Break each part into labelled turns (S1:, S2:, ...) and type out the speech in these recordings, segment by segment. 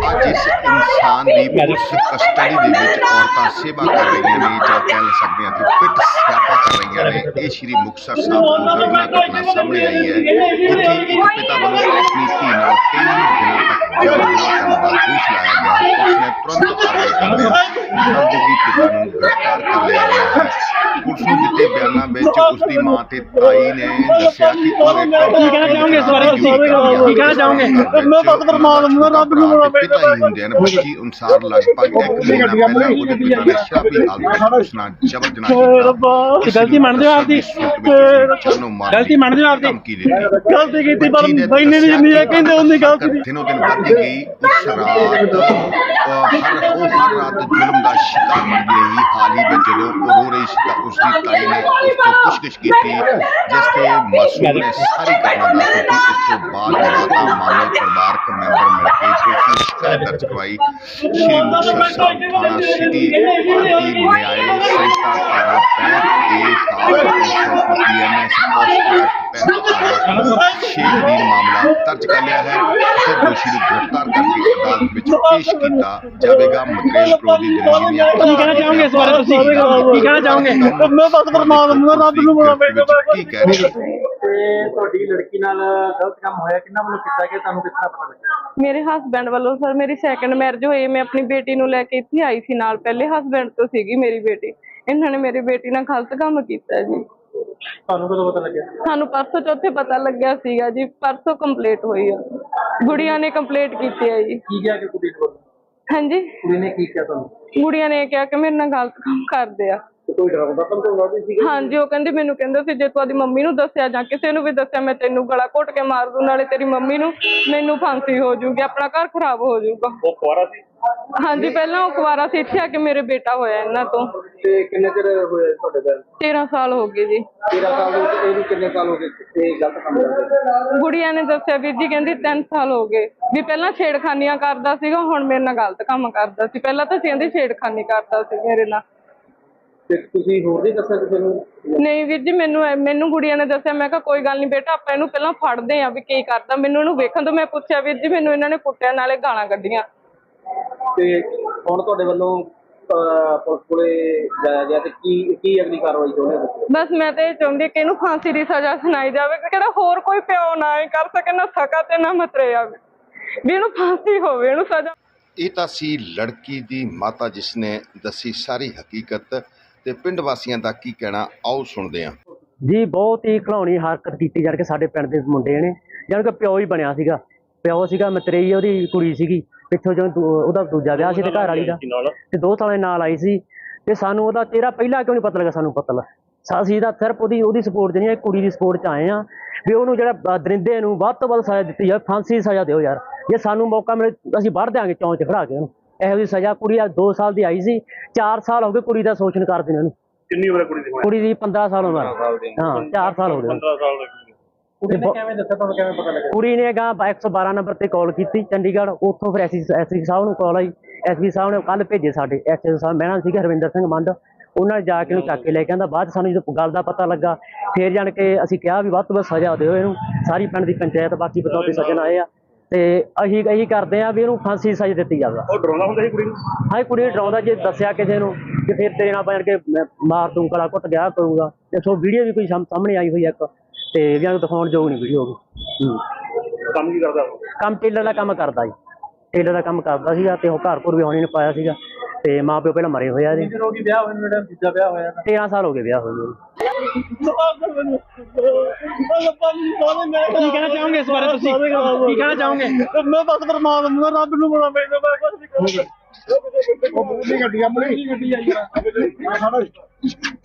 S1: ਅੱਜ ਇਨਸਾਨ ਦੀ police custody ਦੇ ਵਿੱਚ ਔਰਤਾਂ ਸੇਵਾ ਕਰ ਰਹੀਆਂ ਨੇ ਜਾਂ ਕਹਿ ਸਕਦੇ ਹਾਂ ਕਿ ਪਿੱਟ ਸਿਆਪਾ ਕਰ ਰਹੀਆਂ ਨੇ। ਇਹ ਸ਼੍ਰੀ ਮੁਕਤਸਰ ਸਾਹਿਬ ਤੋਂ ਦਰਦਨਾਕ ਘਟਨਾ ਸਾਹਮਣੇ ਆਈ ਹੈ ਇੱਥੇ ਇੱਕ ਪਿਤਾ ਵੱਲੋਂ ਆਪਣੀ ਧੀ ਨਾਲ ਕਈ ਦਿਨਾਂ ਤੱਕ ਜਬਰ ਜਨਾਹ ਕਰਨ ਦਾ ਦੋਸ਼ ਲਾਇਆ ਗਿਆ। ਹੈ ਉਸਨੇ ਤੁਰੰਤ ਸੰਜੋਗੀ ਪਿਤਾ ਨੂੰ ਗ੍ਰਿਫਤਾਰ ਕਰ ਲਿਆ ਗਿਆ ਹੈ ਪੁਲਿਸ ਨੂੰ ਦਿੱਤੇ ਬਿਆਨਾਂ ਵਿੱਚ ਉਸਦੀ ਮਾਂ ਤੇ ਤਾਈ ਨੇ ਦੱਸਿਆ ਕਿ ਉਹ ਇੱਕ
S2: ਕੀ ਕਹਿਣਾ ਚਾਹੋਗੇ ਇਸ ਬਾਰੇ ਤੁਸੀਂ? ਕੀ ਕਹਿਣਾ ਚਾਹੋਗੇ?
S3: ਮੈਂ ਤਾਂ ਪਰਮਾਤਮਾ ਰੱਬ ਨੂੰ ਬੜਾ
S1: ਪਿਤਾ ਹੀ ਹੁੰਦੇ ਹਨ ਬੱਚੀ ਅਨੁਸਾਰ ਲਗਭਗ ਇੱਕ ਮਹੀਨਾ ਪਹਿਲਾਂ ਉਹਦੇ ਪਿਤਾ ਨੇ ਸ਼ਰਾਬੀ ਹਾਲਤ ਵਿੱਚ ਉਸ ਨਾਲ ਜਬਰ ਜਨਾਹ ਕੀਤਾ
S3: ਰੱਬਾ
S2: ਤੇ ਗਲਤੀ ਮੰਨਦੇ ਹੋ ਆਪਦੀ? ਗਲਤੀ ਮੰਨਦੇ ਹੋ ਆਪਦੀ?
S3: ਗਲਤੀ ਕੀਤੀ ਪਰ ਬੈਨੇ ਦੀ ਜਿੰਨੀ ਹੈ ਕਹਿੰਦੇ ਉਨੀ ਗਲਤੀ ਨਹੀਂ
S1: ਦਿਨੋਂ ਦਿਨ ਵੱਧਦੀ ਗਈ ਉਸ ਰਾਤ ਅਹ, ਹਰ ਉਹ ਹਰ ਰਾਤ ਜ਼ੁਲਮ ਦਾ ਸ਼ਿਕਾਰ ਬਣਦੀ ਰਹੀ ਹਾਲ ਹੀ ਵਿੱਚ ਜਦੋਂ ਉਹ ਰੋ ਰਹੀ ਸੀ ਤਾਂ ਉਸ ਦੀ ਤਾਈ ਨੇ ਉਸ ਤੋਂ ਪੁੱਛਗਿੱਛ ਕੀਤੀ ਜਿਸ ਤੇ ਮਾਸੂਮ ਨੇ ਸਾਰੀ ਘਟਨਾ ਦੱਸ ਦਿੱਤੀ ਇਸ ਤੋਂ ਬਾਅਦ ਮਾਤਾ ਮਾਮੇ ਪਰਿਵਾਰਕ ਮੈਂਬਰ ਮਿਲ ਕੇ ਪੁਲਿਸ ਨੂੰ ਸ਼ਿਕਾਇਤ ਦਰਜ ਕਰਵਾਈ ਸ਼੍ਰੀ ਮੁਕਤਸਰ ਸਾਹਿਬ ਥਾਣਾ ਸਿਟੀ ਭਾਰਤੀ ਨਿਆਇ ਸੰਸਥਾ ਧਾਰਾ 65 ਏ ਖਾਲ ਪੀਐਮਐਸ ਪੋਸਟ ਐਕਟ ਛੇ ਦੀ ਮਾਮਲਾ ਦਰਜ ਕਰ ਲਿਆ ਹੈ ਅਤੇ ਦੋਸ਼ੀ ਨੂੰ ਗ੍ਰਿਫਤਾਰ ਕਰਕੇ ਅਦਾਲਤ ਵਿੱਚ ਪੇਸ਼ ਕੀਤਾ ਜਾਵੇਗਾ ਮਟਰੀਅਲ ਵਿਰੋਧੀ ਦਰਿੰਦੀ ਦੀਆਂ
S2: ਕੀ ਕਹਿਣਾ ਚਾਹੋਗੇ ਇਸ ਬਾਰੇ ਤੁਸੀਂ? ਕੀ ਕਹਿਣਾ ਚਾਹੋਗੇ?
S3: ਮੈਂ ਤਾਂ ਪਰਮਾਤਮਾ ਰੱਬ ਨੂੰ ਬੜਾ
S1: ਕੀ ਕਹਿ ਰਹੇ ਹੋ?
S4: ਤੇ ਤੁਹਾਡੀ ਲੜਕੀ ਨਾਲ ਗਲਤ ਕੰਮ ਹੋਇਆ ਕਿੰਨਾ ਵੱਲੋਂ ਕੀਤਾ ਗਿਆ? ਤੁਹਾਨੂੰ ਕਿਸ ਤਰ੍ਹਾਂ ਪਤਾ ਲੱਗਿਆ?
S5: ਮੇਰੇ ਹਸਬੰਡ ਵੱਲੋਂ ਸਰ ਮੇਰੀ ਸੈਕੰਡ ਮੈਰਿਜ ਹੋਈ। ਮੈਂ ਆਪਣੀ ਬੇਟੀ ਨੂੰ ਲੈ ਕੇ ਇੱਥੇ ਆਈ ਸੀ ਨਾਲ। ਪਹਿਲੇ ਹਸਬੰਡ ਤੋਂ ਸੀਗੀ ਮੇਰੀ ਬੇਟੀ। ਇਹਨਾਂ ਨੇ ਮੇਰੀ ਬੇਟੀ ਨਾਲ ਗਲਤ ਕੰਮ ਕੀਤਾ ਜੀ।
S4: ਤੁਹਾਨੂੰ ਕਦੋਂ ਪਤਾ ਲੱਗਿਆ?
S5: ਸਾਨੂੰ ਪਰਸੋਂ ਚੌਥੇ ਪਤਾ ਲੱਗਿਆ ਸੀਗਾ ਜੀ ਪਰਸੋਂ ਕੰਪਲੀਟ ਹੋਈ ਆ। ਗੁੜੀਆਂ ਨੇ ਕੰਪਲੀਟ ਕੀਤੀ ਹੈ ਜੀ।
S4: ਕੀ ਗਿਆ ਕਿ ਕੁੜੀ ਕੋਲ
S5: ਹਾਂਜੀ?
S4: ਕੁੜੀ ਨੇ ਕੀ ਕਿਹਾ ਤੁਹਾਨੂੰ?
S5: ਗੁੜੀਆਂ ਨੇ ਕਿਹਾ ਕਿ ਮੇਰੇ ਨਾਲ ਗਲਤ ਕੰਮ ਕਰਦੇ ਆ।
S4: ਕੋਈ ਡਰਾਉਂਦਾ ਸੀ
S5: ਹਾਂਜੀ ਉਹ ਕਹਿੰਦੀ ਮੈਨੂੰ ਕਹਿੰਦੇ ਸੀ ਜੇ ਤੂੰ ਆਦੀ ਮੰਮੀ ਨੂੰ ਦੱਸਿਆ ਜਾਂ ਕਿਸੇ ਨੂੰ ਵੀ ਦੱਸਿਆ ਮੈਂ ਤੈਨੂੰ ਗਲਾ ਘੁੱਟ ਕੇ ਮਾਰ ਦੂੰ ਨਾਲੇ ਤੇਰੀ ਮੰਮੀ ਨੂੰ ਮੈਨੂੰ ਫਾਂਸੀ ਹੋ ਜਾਊਗੀ ਆਪਣਾ ਘਰ ਖਰਾਬ ਹੋ ਜਾਊਗਾ।
S4: ਉਹ ਕੁਆਰਾ ਸੀ?
S5: ਹਾਂਜੀ ਪਹਿਲਾਂ ਉਹ ਕੁਵਾਰਾ ਸੀ ਇੱਥੇ ਆ ਕੇ ਮੇਰੇ ਬੇਟਾ ਹੋਇਆ ਇਹਨਾਂ ਤੋਂ।
S4: ਤੇ ਕਿੰਨੇ ਚਿਰ ਹੋਏ ਤੁਹਾਡੇ ਦਾ
S5: 13 ਸਾਲ ਹੋ ਗਏ ਜੀ।
S4: 13 ਸਾਲ ਦੇ ਵਿੱਚ ਇਹ ਵੀ ਕਿੰਨੇ ਸਾਲ ਹੋ ਗਏ ਤੇ ਗਲਤ ਕੰਮ ਕਰਦੇ?
S5: ਗੁੜੀਆ ਨੇ ਦੱਸਿਆ ਵੀਰ ਜੀ ਕਹਿੰਦੀ 3 ਸਾਲ ਹੋ ਗਏ। ਵੀ ਪਹਿਲਾਂ ਛੇੜਖਾਨੀਆਂ ਕਰਦਾ ਸੀਗਾ ਹੁਣ ਮੇਰੇ ਨਾਲ ਗਲਤ ਕੰਮ ਕਰਦਾ ਸੀ। ਪਹਿਲਾਂ ਤਾਂ ਕਹਿੰਦੀ ਛੇੜਖਾਨੀ ਕਰਦਾ ਸੀ ਮੇਰੇ ਨਾਲ।
S4: ਤੇ ਤੁਸੀਂ ਹੋਰ ਨਹੀਂ ਦੱਸਿਆ ਕਿਸੇ ਨੂੰ?
S5: ਨਹੀਂ ਵੀਰ ਜੀ ਮੈਨੂੰ ਮੈਨੂੰ ਗੁੜੀਆ ਨੇ ਦੱਸਿਆ ਮੈਂ ਕਿਹਾ ਕੋਈ ਗੱਲ ਨਹੀਂ ਬੇਟਾ ਆਪਾਂ ਇਹਨੂੰ ਪਹਿਲਾਂ ਫੜਦੇ ਆਂ ਵੀ ਕੀ ਕਰਦਾ। ਮੈਨੂੰ ਇਹਨੂੰ ਵੇਖਣ ਤੋਂ ਮੈਂ ਪੁੱਛਿਆ ਵੀਰ ਜੀ ਮੈਨੂੰ ਇਹਨਾਂ ਨੇ ਕੁੱਟਿਆ ਨਾਲੇ ਗਾਲਾਂ ਕੱਢੀਆਂ।
S4: ਤੇ ਹੁਣ ਤੁਹਾਡੇ ਵੱਲੋਂ ਪੁਲਿਸ ਕੋਲੇ ਜਾਇਆ ਗਿਆ ਤੇ ਕੀ ਕੀ ਅਗਲੀ ਕਾਰਵਾਈ ਚਾਹੁੰਦੇ ਹੋ?
S5: ਬਸ ਮੈਂ ਤਾਂ ਇਹ ਚਾਹੁੰਦੀ ਕਿ ਇਹਨੂੰ ਫਾਂਸੀ ਦੀ ਸਜ਼ਾ ਸੁਣਾਈ ਜਾਵੇ ਕਿ ਕਿਹੜਾ ਹੋਰ ਕੋਈ ਪਿਓ ਨਾ ਇਹ ਕਰ ਸਕੇ ਨਾ ਸਕਾ ਤੇ ਨਾ ਮਤਰੇ ਆਵੇ। ਵੀ ਇਹਨੂੰ ਫਾਂਸੀ ਹੋਵੇ ਇਹਨੂੰ ਸਜ਼ਾ
S1: ਇਹ ਤਾਂ ਸੀ ਲੜਕੀ ਦੀ ਮਾਤਾ ਜਿਸ ਨੇ ਦੱਸੀ ਸਾਰੀ ਹਕੀਕਤ। ਤੇ ਪਿੰਡ ਵਾਸੀਆਂ ਦਾ ਕੀ ਕਹਿਣਾ, ਆਓ ਸੁਣਦੇ ਹਾਂ।
S2: ਜੀ, ਬਹੁਤ ਹੀ ਘਲਾਉਣੀ ਹਰਕਤ ਕੀਤੀ ਜਾਣ ਕੇ ਸਾਡੇ ਪਿੰਡ ਦੇ ਮੁੰਡੇ ਨੇ ਜਾਣ ਕਿ ਪਿਓ ਹੀ ਬਣਿਆ ਸੀਗਾ। ਪਿਓ ਸੀਗਾ, ਮਤਰੇਈ ਉਹਦੀ ਕੁੜੀ ਸੀਗੀ। ਪਿੱਛੋਂ ਜਦੋਂ ਉਹਦਾ ਦੂਜਾ ਵਿਆਹ ਸੀ ਤੇ ਘਰ ਵਾਲੀ ਦਾ। ਤੇ ਦੋ ਸਾਲਾਂ ਦੇ ਨਾਲ ਆਈ ਸੀ। ਤੇ ਸਾਨੂੰ ਉਹਦਾ ਚਿਹਰਾ ਪਹਿਲਾਂ ਕਿਉਂ ਨਹੀਂ ਪਤਾ ਲੱਗਾ, ਸਾਨੂੰ ਪਤਾ ਲੱਗਾ। ਅਸੀਂ ਤਾਂ ਸਿਰਫ ਉਹਦੀ ਉਹਦੀ ਸਪੋਰਟ ਨਹੀਂ ਹੈ ਕੁੜੀ ਦੀ ਸਪੋਰਟ 'ਚ ਆਏ ਆ ਵੀ ਉਹਨੂੰ ਜਿਹੜਾ ਦਰਿੰਦੇ ਨੂੰ ਵੱਧ ਤੋਂ ਵੱਧ ਸਜ਼ਾ ਦਿੱਤੀ ਜਾਵੇ, ਫਾਂਸੀ ਦੀ ਸਜ਼ਾ ਦਿਓ ਯਾਰ। ਜੇ ਸਾਨੂੰ ਮੌਕਾ ਮਿਲੇ, ਅਸੀਂ ਵੱਢ ਦਿਆਂਗੇ ਚੌਂਚ 'ਚ ਖੜਾ ਕੇ ਉਹਨੂੰ। ਇਹੋ ਜਿਹੀ ਸਜ਼ਾ ਕੁੜੀ ਆ 2 ਸਾਲ ਦੀ ਆਈ ਸੀ 4 ਸਾਲ ਹੋ ਗਏ ਕੁੜੀ ਦਾ ਸ਼ੋਸ਼ਣ ਕਰਦੇ ਨੇ। ਉਹਨੂੰ
S4: ਕਿੰਨੀ ਉਮਰ ਹੈ ਕੁੜੀ ਦੀ?
S2: ਕੁੜੀ ਦੀ 15 ਸਾਲ ਉਮਰ ਹਾਂ 4 ਸਾਲ ਹੋ ਗਏ।
S4: 15 ਸਾਲ ਦੀ ਕੁੜੀ ਨੇ ਕਿਵੇਂ ਦੱਸਿਆ ਤੁਹਾਨੂੰ ਕਿਵੇਂ ਪਤਾ ਲੱਗਿਆ?
S2: ਕੁੜੀ ਨੇ ਗਾ 112 ਨੰਬਰ ਤੇ ਕਾਲ ਕੀਤੀ ਚੰਡੀਗੜ੍ਹ। ਉੱਥੋਂ ਫਿਰ ਐਸਪੀ ਐਸਪੀ ਸਾਹਿਬ ਨੂੰ ਕਾਲ ਆਈ। ਐਸਪੀ ਸਾਹਿਬ ਨੇ ਕੱਲ ਭੇਜੇ ਸਾਡੇ। ਐਸਪੀ ਸਾਹਿਬ ਮੈਂ ਨਾਲ ਸੀਗਾ ਹਰਵਿੰਦਰ ਸਿੰਘ ਮੰਡ। ਉਹਨਾਂ ਨੇ ਜਾ ਕੇ ਉਹਨੂੰ ਚੱਕ ਕੇ ਲੈ ਕੇ ਆਂਦਾ। ਬਾਅਦ 'ਚ ਸਾਨੂੰ ਜਦੋਂ ਗੱਲ ਦਾ ਪਤਾ ਲੱਗਾ ਫੇਰ ਜਾਣ ਕੇ ਅਸੀਂ ਕਿਹਾ ਵੀ ਵੱਧ ਤੋਂ ਵੱਧ ਸਜ਼ਾ ਦਿਓ ਇਹਨੂੰ। ਸਾਰੀ ਪਿੰਡ ਦੀ ਪੰਚਾਇਤ ਬਾਕੀ ਬਤੌਤੇ ਸੱਜਣ ਆਏ ਆ। ਤੇ ਅਸੀਂ ਇਹੀ ਕਰਦੇ ਆ ਵੀ ਇਹਨੂੰ ਫਾਂਸੀ ਸਜ਼ਾ ਦਿੱਤੀ ਜਾਵੇ।
S4: ਉਹ ਡਰਾਉਂਦਾ ਹੁੰਦਾ ਸੀ ਕੁੜੀ ਨੂੰ?
S2: ਹਾਂ ਕੁੜੀ ਨੂੰ ਡਰਾਉਂਦਾ ਜੇ ਦੱਸਿਆ ਕਿਸੇ ਨੂੰ ਕਿ ਫਿਰ ਤੇਰੇ ਨਾਲ ਬਣ ਕੇ ਮੈਂ ਮਾਰ ਦੂੰ ਗਲਾ ਘੁੱਟ ਗਿਆ ਕਰੂੰਗਾ। ਤੇ ਸੋ ਵੀਡੀਓ ਵੀ ਕੋਈ ਸਾਹਮ- ਸਾਹਮਣੇ ਆਈ ਹੋਈ ਇੱਕ ਤੇ ਵੀ ਇਹਨੂੰ ਦਿਖਾਉਣ ਯੋਗ ਨਹੀਂ ਵੀਡੀਓ
S4: ਕੰਮ ਕੀ ਕਰਦਾ ਉਹ?
S2: ਕੰਮ ਟੇਲਰ ਦਾ ਕੰਮ ਕਰਦਾ ਜੀ। ਟੇਲਰ ਦਾ ਕੰਮ ਕਰਦਾ ਸੀਗਾ ਤੇ ਉਹ ਘਰ ਘਰ ਵੀ ਆਉਣੀ ਨੇ ਪਾਇਆ ਸੀਗਾ। ਤੇ ਮਾਂ ਪਿਓ ਪਹਿਲਾਂ ਮਰੇ ਹੋਏ ਆ ਜੀ
S4: ਵਿਆਹ ਹੋਇਆ ਜਿਹੜਾ ਦੂਜਾ ਵਿਆਹ ਹੋਇਆ
S2: 13 ਸਾਲ ਹੋ ਗਏ ਵਿਆਹ ਹੋਏ ਨੂੰ।
S3: ਕੀ
S2: ਕਹਿਣਾ ਚਾਹੋਗੇ ਇਸ ਬਾਰੇ ਤੁਸੀਂ? ਕੀ ਕਹਿਣਾ ਚਾਹੋਗੇ?
S3: ਮੈਂ ਬਸ ਪਰਮਾਤਮਾ ਰੱਬ ਨੂੰ ਬੜਾ ਮੈਂ ਮੈਂ ਕੁਝ ਨਹੀਂ ਕਰਦਾ ਉਹ ਬੁੱਢੀ ਗੱਡੀ ਆਪਣੀ ਗੱਡੀ ਆਈ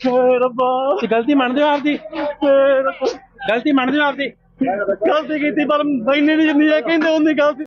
S3: ਓਏ ਰੱਬਾ
S2: ਤੁਸੀਂ ਗਲਤੀ ਮੰਨਦੇ ਹੋ ਆਪਦੀ ਗਲਤੀ ਮੰਨਦੇ ਹੋ ਆਪਦੀ
S3: ਗਲਤੀ ਕੀਤੀ ਪਰ ਬੈਨੇ ਦੀ ਜਿੰਨੀ ਕਹਿੰਦੇ ਉਨੀ ਗਲਤੀ